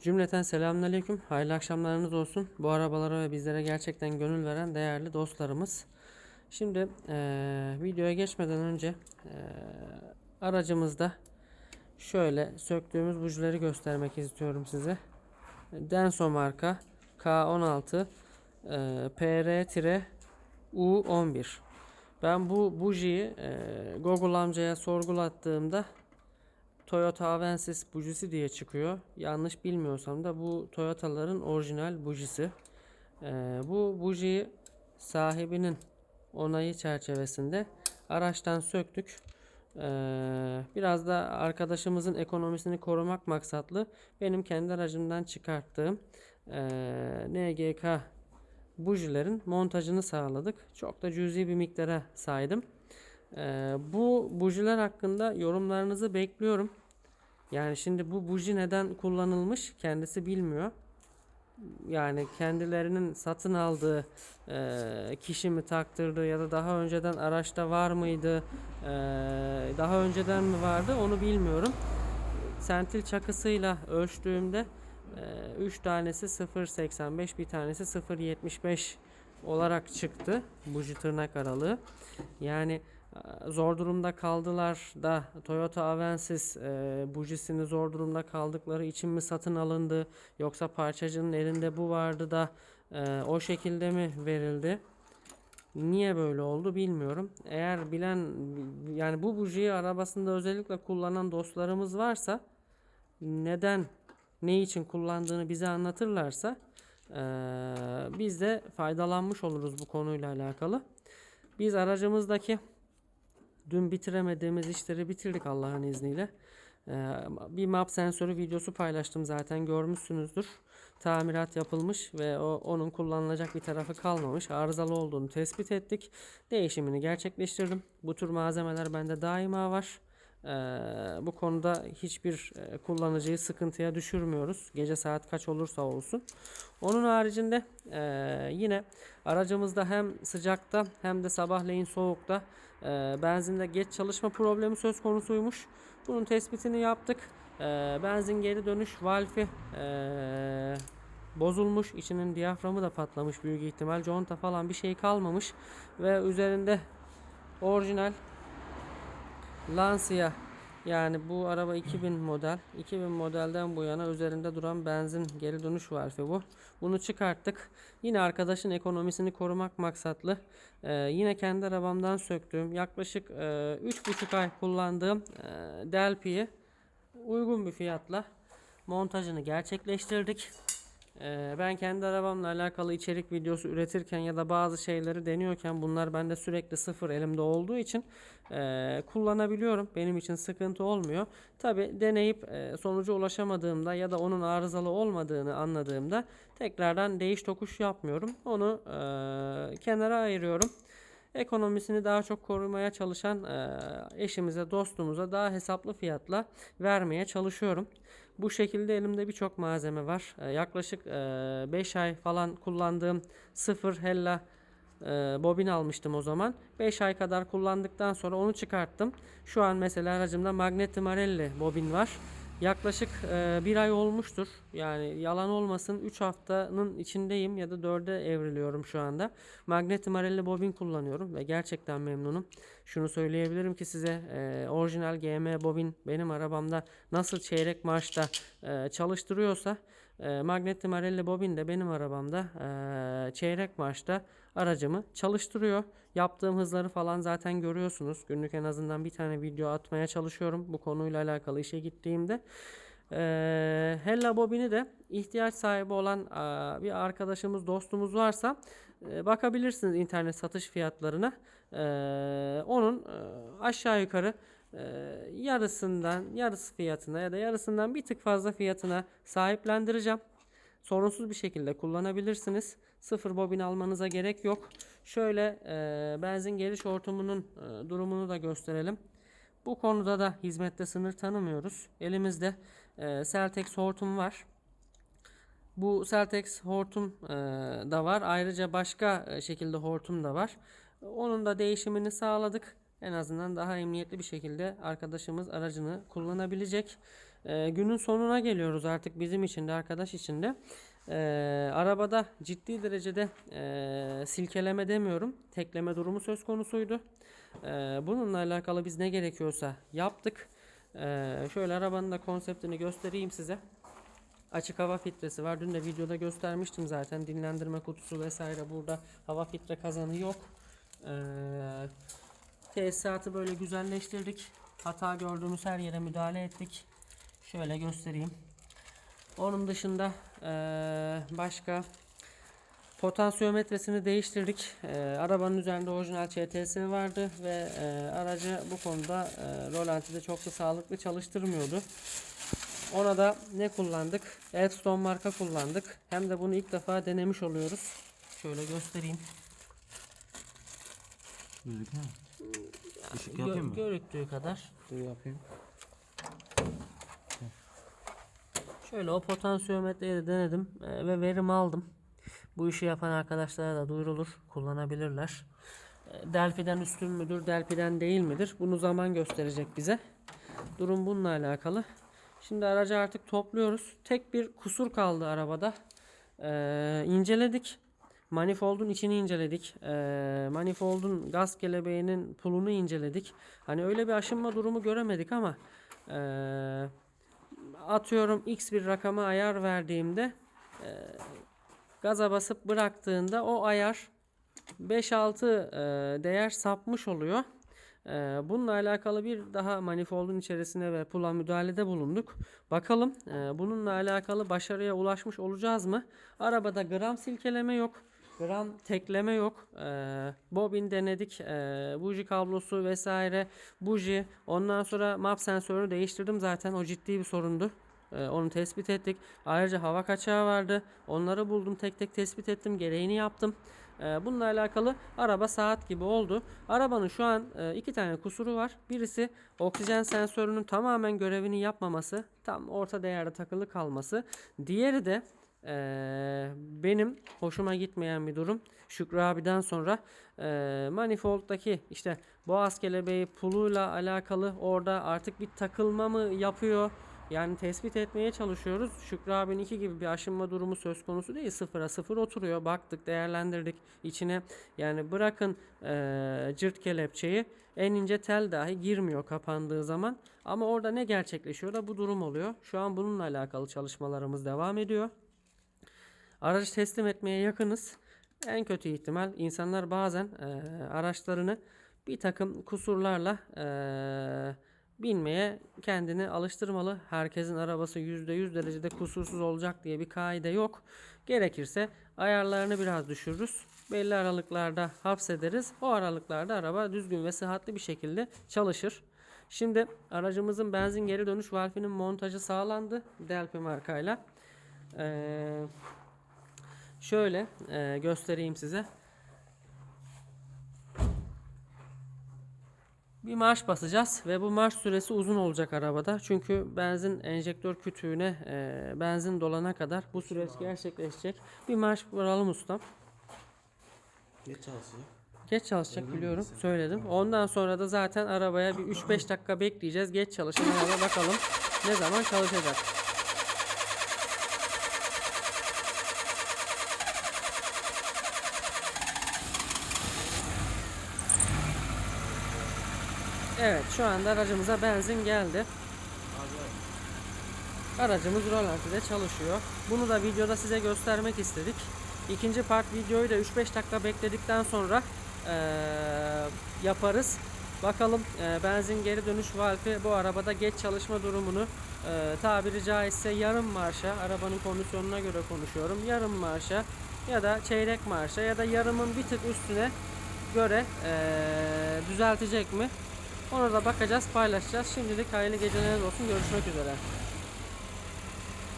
Cümleten selamünaleyküm. Hayırlı akşamlarınız olsun. Bu arabalara ve bizlere gerçekten gönül veren değerli dostlarımız. Şimdi eee, videoya geçmeden önce eee, aracımızda şöyle söktüğümüz bujileri göstermek istiyorum size. Denso marka K16 eee, PR-U11. Ben bu bujiyi eee, Google amcaya sorgulattığımda Toyota Avensis bujisi diye çıkıyor. Yanlış bilmiyorsam da bu Toyota'ların orijinal bujisi. Ee, bu bujiyi sahibinin onayı çerçevesinde araçtan söktük. Ee, biraz da arkadaşımızın ekonomisini korumak maksatlı benim kendi aracımdan çıkarttığım ee, NGK bujilerin montajını sağladık. Çok da cüzi bir miktara saydım. Ee, bu bujiler hakkında yorumlarınızı bekliyorum. Yani şimdi bu buji neden kullanılmış kendisi bilmiyor. Yani kendilerinin satın aldığı eee, kişi mi taktırdı ya da daha önceden araçta var mıydı, eee, daha önceden mi vardı onu bilmiyorum. Sentil çakısıyla ölçtüğümde 3 tanesi 0.85 bir tanesi 0.75 olarak çıktı buji tırnak aralığı. Yani e, zor durumda kaldılar da Toyota Avensis e, bujisini zor durumda kaldıkları için mi satın alındı yoksa parçacının elinde bu vardı da e, o şekilde mi verildi? Niye böyle oldu bilmiyorum. Eğer bilen yani bu bujiyi arabasında özellikle kullanan dostlarımız varsa neden ne için kullandığını bize anlatırlarsa eee, biz de faydalanmış oluruz bu konuyla alakalı. Biz aracımızdaki dün bitiremediğimiz işleri bitirdik Allah'ın izniyle. Eee, bir map sensörü videosu paylaştım zaten görmüşsünüzdür. Tamirat yapılmış ve o, onun kullanılacak bir tarafı kalmamış. Arızalı olduğunu tespit ettik. Değişimini gerçekleştirdim. Bu tür malzemeler bende daima var. Bu konuda hiçbir kullanıcıyı sıkıntıya düşürmüyoruz. Gece saat kaç olursa olsun. Onun haricinde yine aracımızda hem sıcakta hem de sabahleyin soğukta benzinde geç çalışma problemi söz konusuymuş. Bunun tespitini yaptık. Benzin geri dönüş valfi bozulmuş. İçinin diyaframı da patlamış büyük ihtimal. Conta falan bir şey kalmamış ve üzerinde orijinal Lancia yani bu araba 2000 model. 2000 modelden bu yana üzerinde duran benzin geri dönüş valfi bu. Bunu çıkarttık. Yine arkadaşın ekonomisini korumak maksatlı. Ee, yine kendi arabamdan söktüğüm yaklaşık e, 3,5 ay kullandığım e, Delpi'yi uygun bir fiyatla montajını gerçekleştirdik. Ee, ben kendi arabamla alakalı içerik videosu üretirken ya da bazı şeyleri deniyorken bunlar bende sürekli sıfır elimde olduğu için e, kullanabiliyorum. Benim için sıkıntı olmuyor. Tabi deneyip e, sonuca ulaşamadığımda ya da onun arızalı olmadığını anladığımda tekrardan değiş tokuş yapmıyorum. Onu e, kenara ayırıyorum ekonomisini daha çok korumaya çalışan eşimize, dostumuza daha hesaplı fiyatla vermeye çalışıyorum. Bu şekilde elimde birçok malzeme var. E, yaklaşık 5 ay falan kullandığım sıfır Hella e, bobin almıştım o zaman. 5 ay kadar kullandıktan sonra onu çıkarttım. Şu an mesela aracımda Magneti Marelli bobin var. Yaklaşık e, bir ay olmuştur. Yani yalan olmasın 3 haftanın içindeyim ya da 4'e evriliyorum şu anda. Magneti Marelli bobin kullanıyorum ve gerçekten memnunum. Şunu söyleyebilirim ki size e, orijinal GM bobin benim arabamda nasıl çeyrek marşta e, çalıştırıyorsa e, Magneti Marelli bobin de benim arabamda e, çeyrek marşta aracımı çalıştırıyor. Yaptığım hızları falan zaten görüyorsunuz. Günlük en azından bir tane video atmaya çalışıyorum bu konuyla alakalı işe gittiğimde. Ee, Hella bobini de ihtiyaç sahibi olan aa, bir arkadaşımız, dostumuz varsa e, bakabilirsiniz internet satış fiyatlarına. Ee, onun e, aşağı yukarı e, yarısından, yarısı fiyatına ya da yarısından bir tık fazla fiyatına sahiplendireceğim. Sorunsuz bir şekilde kullanabilirsiniz. Sıfır bobin almanıza gerek yok. Şöyle e, benzin geliş hortumunun e, durumunu da gösterelim. Bu konuda da hizmette sınır tanımıyoruz. Elimizde e, Celtex hortum var. Bu Celtex hortum e, da var. Ayrıca başka e, şekilde hortum da var. Onun da değişimini sağladık. En azından daha emniyetli bir şekilde arkadaşımız aracını kullanabilecek. E, günün sonuna geliyoruz artık bizim için de arkadaş için de. E, arabada ciddi derecede e, silkeleme demiyorum. Tekleme durumu söz konusuydu. E, bununla alakalı biz ne gerekiyorsa yaptık. E, şöyle arabanın da konseptini göstereyim size. Açık hava filtresi var. Dün de videoda göstermiştim zaten. Dinlendirme kutusu vesaire burada hava filtre kazanı yok. Ee, tesisatı böyle güzelleştirdik. Hata gördüğümüz her yere müdahale ettik. Şöyle göstereyim. Onun dışında eee, başka potansiyometresini değiştirdik. Eee, arabanın üzerinde orijinal ÇTS vardı ve eee, aracı bu konuda eee rolantide çok da sağlıklı çalıştırmıyordu. Ona da ne kullandık? Elstone marka kullandık. Hem de bunu ilk defa denemiş oluyoruz. Şöyle göstereyim. Gözüküyor mu? Işık yapayım mı? görüktüğü kadar. Dur yapayım. Şöyle o potansiyometreyi de denedim ve verim aldım. Bu işi yapan arkadaşlara da duyurulur, kullanabilirler. Delphi'den üstün müdür, Delphi'den değil midir? Bunu zaman gösterecek bize. Durum bununla alakalı. Şimdi aracı artık topluyoruz. Tek bir kusur kaldı arabada. E, inceledik. Manifold'un içini inceledik. E, manifold'un gaz kelebeğinin pulunu inceledik. Hani öyle bir aşınma durumu göremedik ama e, atıyorum x bir rakama ayar verdiğimde e, gaza basıp bıraktığında o ayar 5-6 e, değer sapmış oluyor. E, bununla alakalı bir daha manifoldun içerisine ve pula müdahalede bulunduk. Bakalım e, bununla alakalı başarıya ulaşmış olacağız mı? Arabada gram silkeleme yok. Gram tekleme yok. E, bobin denedik. E, buji kablosu vesaire. Buji. Ondan sonra map sensörünü değiştirdim zaten. O ciddi bir sorundu. E, onu tespit ettik. Ayrıca hava kaçağı vardı. Onları buldum. Tek tek tespit ettim. Gereğini yaptım. E, bununla alakalı araba saat gibi oldu. Arabanın şu an e, iki tane kusuru var. Birisi oksijen sensörünün tamamen görevini yapmaması. Tam orta değerde takılı kalması. Diğeri de ee, benim hoşuma gitmeyen bir durum. Şükrü abiden sonra e, manifolddaki işte boğaz kelebeği puluyla alakalı orada artık bir takılma mı yapıyor? Yani tespit etmeye çalışıyoruz. Şükrü abinin iki gibi bir aşınma durumu söz konusu değil. Sıfıra sıfır oturuyor. Baktık, değerlendirdik. içine yani bırakın e, cırt kelepçeyi en ince tel dahi girmiyor kapandığı zaman. Ama orada ne gerçekleşiyor da bu durum oluyor. Şu an bununla alakalı çalışmalarımız devam ediyor. Aracı teslim etmeye yakınız. En kötü ihtimal insanlar bazen e, araçlarını bir takım kusurlarla e, binmeye kendini alıştırmalı. Herkesin arabası %100 derecede kusursuz olacak diye bir kaide yok. Gerekirse ayarlarını biraz düşürürüz. Belli aralıklarda hapsederiz. O aralıklarda araba düzgün ve sıhhatli bir şekilde çalışır. Şimdi aracımızın benzin geri dönüş valfinin montajı sağlandı. Delphi markayla. Eee Şöyle e, göstereyim size. Bir marş basacağız ve bu marş süresi uzun olacak arabada. Çünkü benzin enjektör kütüğüne e, benzin dolana kadar bu süreç gerçekleşecek. Bir marş vuralım ustam. Geç çalışıyor. Geç çalışacak biliyorum. Söyledim. Ondan sonra da zaten arabaya bir 3-5 dakika bekleyeceğiz. Geç çalışan araba bakalım ne zaman çalışacak. Şu anda aracımıza benzin geldi. Aracımız rolantide çalışıyor. Bunu da videoda size göstermek istedik. İkinci part videoyu da 3-5 dakika bekledikten sonra eee, yaparız. Bakalım eee, benzin geri dönüş valfi bu arabada geç çalışma durumunu eee, tabiri caizse yarım marşa arabanın kondisyonuna göre konuşuyorum. Yarım marşa ya da çeyrek marşa ya da yarımın bir tık üstüne göre eee, düzeltecek mi? Ona da bakacağız, paylaşacağız. Şimdilik hayırlı geceler olsun. Görüşmek üzere.